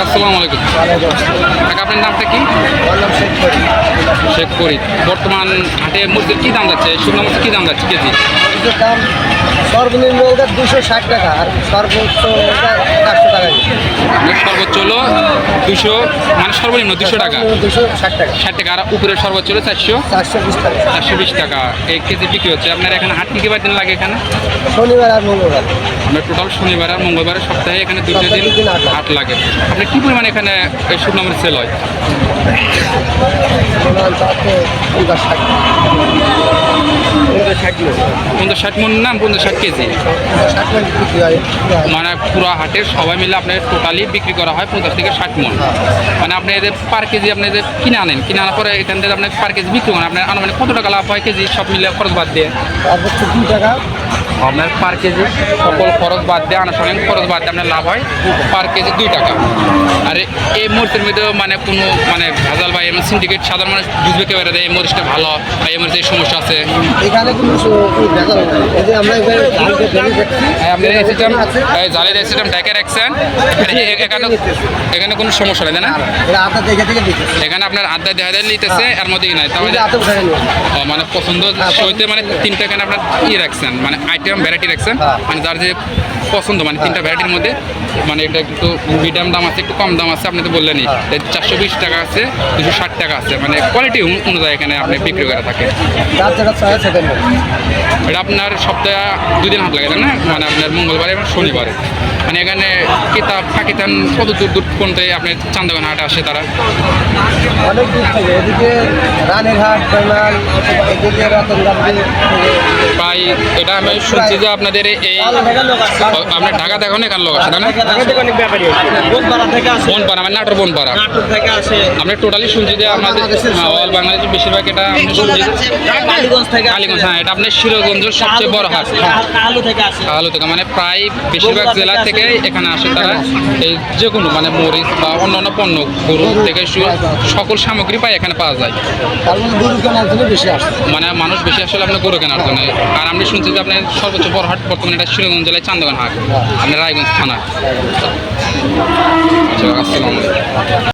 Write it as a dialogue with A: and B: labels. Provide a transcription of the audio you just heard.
A: কাকা আসসালামু আলাইকুম। কাকা আপনার নামটা কি? শেখ ফরিদ। বর্তমান হাটে মুরগির কি দাম যাচ্ছে? শুকনো মাছের কি দাম যাচ্ছে কেজি?
B: দাম সর্বনিম্ন ওটা দুশো ষাট টাকা আর সর্বোচ্চ ওটা চারশো টাকা
A: মানে সর্বোচ্চ হলো দুশো মানে সর্বনিম্ন দুশো টাকা।
B: দুশো ষাট টাকা।
A: ষাট টাকা আর উপরে সর্বোচ্চ হলো চারশো।
B: চারশো বিশ টাকা।
A: চারশো বিশ টাকা। এই কেজি বিক্রি হচ্ছে। আপনার এখানে হাট কি কি বার দিন লাগে এখানে?
B: শনিবার আর মঙ্গলবার।
A: আমরা টোটাল শনিবার আর মঙ্গলবার সপ্তাহে এখানে দুটো দিন
B: হাট লাগে।
A: আপনার কি পরিমাণে এখানে এই শুকনো মাছের সেল হয়?
B: পঞ্চাশ ষাট
A: মন না পঞ্চাশ ষাট কেজি? মানে পুরো হাটের সবাই মিলে আপনার টোটালি বিক্রি করা হয় পঞ্চাশ থেকে ষাট মন। মানে আপনি এদের পার কেজি আপনি এদের কিনে আনেন কিনে আনার পরে এখান থেকে আপনার পার কেজি বিক্রি করেন। আপনার আনুমানিক কত টাকা লাভ হয় কেজি সব মিলে খরচ বাদ দিয়ে?
B: টাকা।
A: আপনার পার কেজি সকল খরচ বাদ দিয়ে আনুষঙ্গিক খরচ বাদ দিয়ে আপনার লাভ হয় পার কেজি দুই টাকা। আর এই মুহূর্তের মধ্যে মানে কোনো মানে ভেজাল বা এমন সিন্ডিকেট সাধারণ মানুষ বুঝবে কে দেয় এই মরিচটা ভালো বা এই মরিচের সমস্যা আছে। হ্যাঁ, আপনার এই সিস্টেম
B: আছে।
A: জালের এই সিস্টেম ডেকে রাখছেন। এখানে এখানে কোনো সমস্যা নেই না? এখানে আপনার আড্ডা দেখা যায় নিতেছে এর মধ্যে নাই। তার মানে পছন্দ সইতে মানে তিনটা এখানে আপনার ই রাখছেন মানে আইটেম ভ্যারাইটি রাখছেন
B: হ্যাঁ।
A: মানে যার যে পছন্দ মানে তিনটা ভ্যারাইটির মধ্যে মানে এটা একটু মিডিয়াম দাম আছে একটু কম দাম আছে আপনি তো বললেনই।
B: হ্যাঁ।
A: চারশো বিশ টাকা আছে দুশো ষাট টাকা আছে মানে কোয়ালিটি অনুযায়ী এখানে আপনি বিক্রি করে থাকে
B: যার যেটা চায় সেটা নেবে
A: এটা আপনার সপ্তাহে দুই দিন হাট লাগে না মানে আপনার মঙ্গলবারে এবং শনিবারে। মানে এখানে কিতাব পাকিস্তান কত দূর দূর পর্যন্ত আপনি চান্দাগান হাটে আসে তারা?
B: অনেক দূর থেকে এদিকে রানীরহাট বেঙ্গাল এদিকে রতনগান্ধী
A: প্রায় এটা আমি শুনছি যে আপনাদের এই আপনার ঢাকা থেকে অনেক লোক আছে। না বনপাড়া মানে নাটোর বনপাড়া। আমরা টোটালি শুনছি যে আমাদের অল বাংলাদেশ বেশিরভাগ এটা আমি শুনছি। কালীগঞ্জ হ্যাঁ এটা আপনার শিরোগঞ্জের সবচেয়ে বড় হাট। আলু থেকে মানে প্রায় বেশিরভাগ জেলা থেকে এখানে আসে তারা। এই যে কোনো মানে মরিচ বা অন্যান্য পণ্য গরু থেকে সকল সামগ্রী পায় এখানে পাওয়া যায়।
B: আসে।
A: মানে মানুষ বেশি আসলে আপনার গরু কেনার জন্য। আর আমি শুনছি যে আপনার সর্বোচ্চ বড় হাট বর্তমানে এটা শিরোগঞ্জ জেলায় চান্দগান হাট, আপনার রায়গঞ্জ থানা আচ্ছা